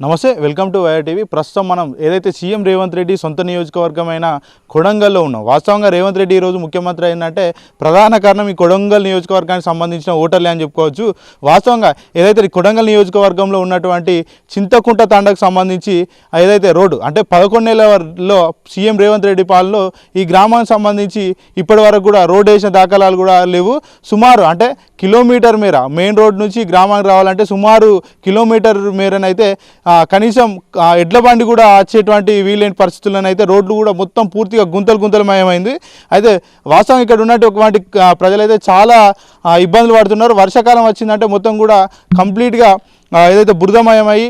నమస్తే welcome to YR TV. ప్రస్తుతం మనం ఏదైతే సీఎం రేవంత్ రెడ్డి సొంత నియోజకవర్గమైన కొడంగల్లో ఉన్నాం వాస్తవంగా రేవంత్ రెడ్డి ఈరోజు ముఖ్యమంత్రి అయిందంటే ప్రధాన కారణం ఈ కొడంగల్ నియోజకవర్గానికి సంబంధించిన ఓటర్లే అని చెప్పుకోవచ్చు. వాస్తవంగా ఏదైతే కొడంగల్ నియోజకవర్గంలో ఉన్నటువంటి చింతకుంట తండకు సంబంధించి ఏదైతే రోడ్డు అంటే పదకొండు సీఎం రేవంత్ రెడ్డి పాలలో ఈ గ్రామానికి సంబంధించి ఇప్పటి వరకు కూడా రోడ్డు వేసిన దాఖలాలు కూడా లేవు. సుమారు అంటే కిలోమీటర్ మేర మెయిన్ రోడ్ నుంచి గ్రామానికి రావాలంటే సుమారు కిలోమీటర్ మేరనైతే కనీసం ఎడ్ల బండి కూడా వచ్చేటువంటి వీలైన పరిస్థితులను అయితే రోడ్లు కూడా మొత్తం పూర్తిగా గుంతలు గుంతలమయమైంది. అయితే వాస్తవం ఇక్కడ ఉన్నటువంటి ప్రజలైతే చాలా ఇబ్బందులు పడుతున్నారు. వర్షాకాలం వచ్చిందంటే మొత్తం కూడా కంప్లీట్గా ఏదైతే బురదమయమై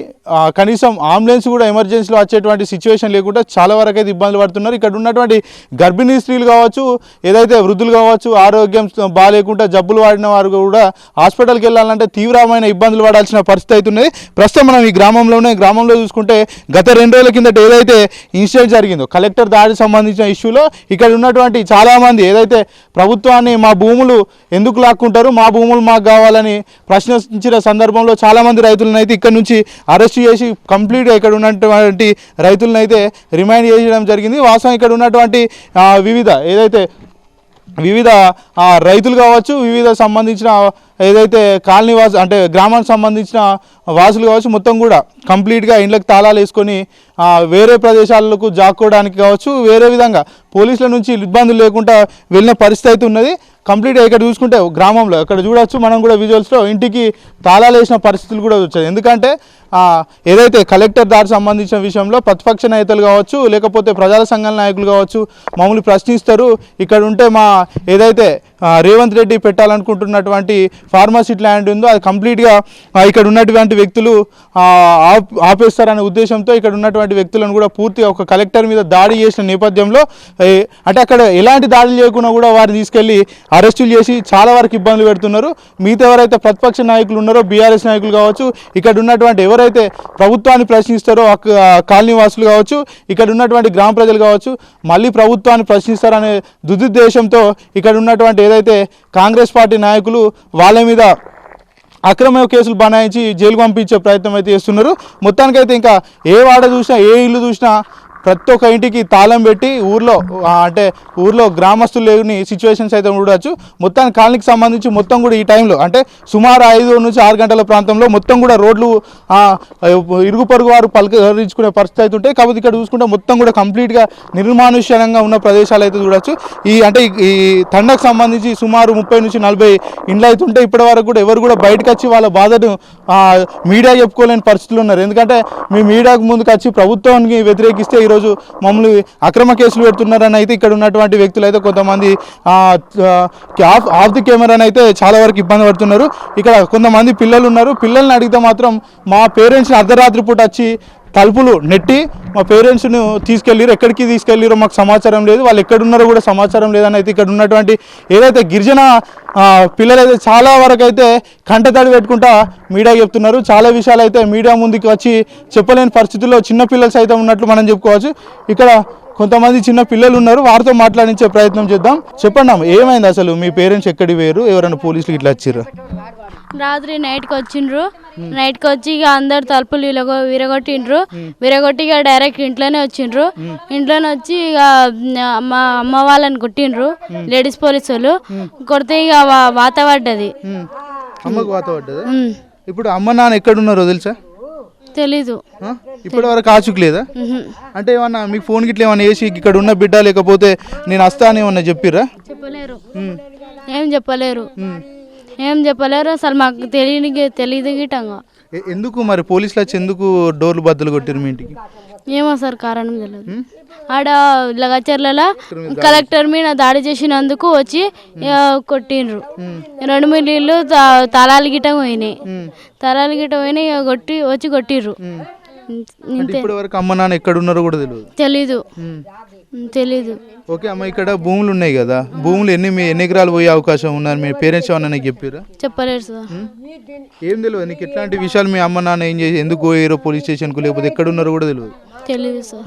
కనీసం అంబులెన్స్ కూడా ఎమర్జెన్సీలో వచ్చేటువంటి సిచ్యువేషన్ లేకుండా చాలా వరకు అయితే ఇబ్బందులు పడుతున్నారు. ఇక్కడ ఉన్నటువంటి గర్భిణీ స్త్రీలు కావచ్చు ఏదైతే వృద్ధులు కావచ్చు ఆరోగ్యం బాగాలేకుండా జబ్బులు వాడిన వారు కూడా హాస్పిటల్కి వెళ్ళాలంటే తీవ్రమైన ఇబ్బందులు పడాల్సిన పరిస్థితి అవుతున్నది ప్రస్తుతం మనం ఈ గ్రామంలోనే గ్రామంలో చూసుకుంటే గత రెండు రోజుల కిందట ఏదైతే ఇన్సిడెంట్ జరిగిందో కలెక్టర్ దాడికి సంబంధించిన ఇష్యూలో ఇక్కడ ఉన్నటువంటి చాలామంది ఏదైతే ప్రభుత్వాన్ని మా భూములు ఎందుకు లాక్కుంటారు మా భూములు మాకు కావాలని ప్రశ్నించిన సందర్భంలో చాలామంది రైతులను అయితే ఇక్కడ నుంచి అరెస్ట్ చేసి కంప్లీట్గా ఇక్కడ ఉన్నటువంటి రైతులను అయితే రిమైండ్ చేయడం జరిగింది. వాస్తవం ఇక్కడ ఉన్నటువంటి వివిధ ఏదైతే వివిధ రైతులు కావచ్చు వివిధ సంబంధించిన ఏదైతే కాలనీ వాసు అంటే గ్రామానికి సంబంధించిన వాసులు కావచ్చు మొత్తం కూడా కంప్లీట్గా ఇండ్లకు తాళాలు వేసుకొని వేరే ప్రదేశాలకు జాక్కోవడానికి కావచ్చు వేరే విధంగా పోలీసుల నుంచి ఇబ్బందులు లేకుండా వెళ్ళిన పరిస్థితి అయితే ఉన్నది. కంప్లీట్గా ఇక్కడ చూసుకుంటే గ్రామంలో ఇక్కడ చూడొచ్చు మనం కూడా విజువల్స్లో ఇంటికి తాళాలు వేసిన పరిస్థితులు కూడా వచ్చాయి. ఎందుకంటే ఏదైతే కలెక్టర్ దాడి సంబంధించిన విషయంలో ప్రతిపక్ష నేతలు కావచ్చు లేకపోతే ప్రజల సంఘాల నాయకులు కావచ్చు మమ్మల్ని ప్రశ్నిస్తారు. ఇక్కడ ఉంటే మా ఏదైతే రేవంత్ రెడ్డి పెట్టాలనుకుంటున్నటువంటి ఫార్మసిటీ ల్యాండ్ ఉందో అది కంప్లీట్గా ఇక్కడ ఉన్నటువంటి వ్యక్తులు ఆపేస్తారనే ఉద్దేశంతో ఇక్కడ ఉన్నటువంటి వ్యక్తులను కూడా పూర్తిగా ఒక కలెక్టర్ మీద దాడి చేసిన నేపథ్యంలో అంటే అక్కడ ఎలాంటి దాడులు చేయకుండా కూడా వారిని తీసుకెళ్ళి అరెస్టులు చేసి చాలా వరకు ఇబ్బందులు పెడుతున్నారు. మిగతా ఎవరైతే ప్రతిపక్ష నాయకులు ఉన్నారో బీఆర్ఎస్ నాయకులు కావచ్చు ఇక్కడ ఉన్నటువంటి ఎవరైతే ప్రభుత్వాన్ని ప్రశ్నిస్తారో కాలనీ వాసులు కావచ్చు ఇక్కడ ఉన్నటువంటి గ్రామ ప్రజలు కావచ్చు మళ్ళీ ప్రభుత్వాన్ని ప్రశ్నిస్తారనే దుదుద్దేశంతో ఇక్కడ ఉన్నటువంటి ఏదైతే కాంగ్రెస్ పార్టీ నాయకులు వాళ్ళ మీద అక్రమ కేసులు బనాయించి జైలు పంపించే ప్రయత్నం అయితే చేస్తున్నారు. మొత్తానికైతే ఇంకా ఏ వాడ చూసినా ఏ ఇల్లు చూసినా ప్రతి ఒక్క ఇంటికి తాళం పెట్టి ఊర్లో అంటే ఊర్లో గ్రామస్తులు లేని సిచ్యువేషన్స్ అయితే చూడవచ్చు మొత్తం కాలనీకి సంబంధించి మొత్తం కూడా ఈ టైంలో అంటే సుమారు ఐదు నుంచి ఆరు గంటల ప్రాంతంలో మొత్తం కూడా రోడ్లు ఇరుగు పొరుగు వారు పలకరించుకునే పరిస్థితి అయితే ఉంటాయి. కాబట్టి ఇక్కడ చూసుకుంటే మొత్తం కూడా కంప్లీట్గా నిర్మానుష్యంగా ఉన్న ప్రదేశాలు అయితే చూడొచ్చు. ఈ అంటే ఈ- తండకు సంబంధించి సుమారు ముప్పై నుంచి నలభై ఇండ్లు అయితే ఉంటాయి ఇప్పటి వరకు కూడా ఎవరు కూడా బయటకు వచ్చి వాళ్ళ బాధను మీడియా చెప్పుకోలేని పరిస్థితులు ఉన్నారు. ఎందుకంటే మీ మీడియాకు ముందుకు వచ్చి ప్రభుత్వానికి వ్యతిరేకిస్తే ఈరోజు మమ్మల్ని అక్రమ కేసులు పెడుతున్నారని అయితే ఇక్కడ ఉన్నటువంటి వ్యక్తులు అయితే కొంతమంది ఆఫ్ ఆఫ్ ది కెమెరాని అయితే చాలా వరకు ఇబ్బంది పడుతున్నారు. ఇక్కడ కొంతమంది పిల్లలు ఉన్నారు. పిల్లల్ని అడిగితే మాత్రం మా పేరెంట్స్ని అర్ధరాత్రి పూట వచ్చి తలుపులు నెట్టి మా పేరెంట్స్ను తీసుకెళ్ళారు ఎక్కడికి తీసుకెళ్ళారో మాకు సమాచారం లేదు. వాళ్ళు ఎక్కడున్నారో కూడా సమాచారం లేదని అయితే ఇక్కడ ఉన్నటువంటి ఏదైతే గిరిజన పిల్లలైతే చాలా వరకు అయితే కంటతడి పెట్టుకుంటా మీడియా చెప్తున్నారు. చాలా విషయాలు అయితే మీడియా ముందుకు వచ్చి చెప్పలేని పరిస్థితుల్లో చిన్నపిల్లలు సైతం ఉన్నట్లు మనం చెప్పుకోవచ్చు. ఇక్కడ కొంతమంది చిన్న పిల్లలు ఉన్నారు. వారితో మాట్లాడించే ప్రయత్నం చేద్దాం. చెప్పండి ఏమైంది అసలు? మీ పేరెంట్స్ ఎక్కడికి వేరు ఎవరైనా పోలీసులు ఇట్లా వచ్చారు? రాత్రి నైట్కి వచ్చిండ్రు. నైట్కి వచ్చి ఇక అందరు తలుపులు విరగొ విరగొట్టిండ్రు. విరగొట్టి ఇక డైరెక్ట్ ఇంట్లోనే వచ్చిండ్రు. ఇంట్లోనే వచ్చి ఇక మా అమ్మ వాళ్ళని కొట్టిండ్రు. లేడీస్ పోలీసు వాళ్ళు. కొడితే ఇక వాత పడ్డది అమ్మకు వాత పడ్డదా ఉమ్, ఇప్పుడు అమ్మ నాన్న ఎక్కడున్నారో తెలుసా? తెలీదు? ఇప్పటి వరకు ఆచుకు లేదా? ఉహు. అంటే ఏమన్నా మీకు ఫోన్ గిట్ల ఏమన్నా వేసి ఇక్కడ ఉన్న బిడ్డ లేకపోతే నేను వస్తా అని ఏమన్నా చెప్పిర్రా? చెప్పలేరు. ఏం చెప్పలేరు. ఏం చెప్పలేరు అసలు మాకు తెలియని తెలియదు గిట్టంగా ఎ- ఎందుకు మరి పోలీసులు వచ్చి ఎందుకు డోర్లు బద్దలు కొట్టిరు మీ ఇంటికి? ఏమో సార్ కారణం తెలియదు ఆడ లగచర్లలో కలెక్టర్ మీద దాడి చేసినందుకు వచ్చి కొట్టిండ్రు. రెండు మూడు ఇల్లు తా- తాళాలు గిట్ట పోయినాయి. తాళాలు గిట్ట పోయినాయి కొట్టి వచ్చి కొట్టిర్రు. ఇప్పటి వరకు అమ్మ నాన్న ఎక్కడ ఉన్నారో కూడా తెలియదు తెలీదు. తెలీదు. ఓకే అమ్మ ఇక్కడ భూములు ఉన్నాయి కదా. భూములు ఎన్ని మీ ఎన్ని ఎకరాలు పోయే అవకాశం ఉన్నారు మీ పేరెంట్స్ ఏమన్నా చెప్పారా చెప్పలేరు సార్. ఏం తెలియదు నీకు ఎట్లాంటి విషయాలు మీ అమ్మ నాన్న ఏం చేసి ఎందుకు పోయారో పోలీస్ స్టేషన్కు లేకపోతే ఎక్కడ ఉన్నారో కూడా తెలియదు తెలీదు సార్.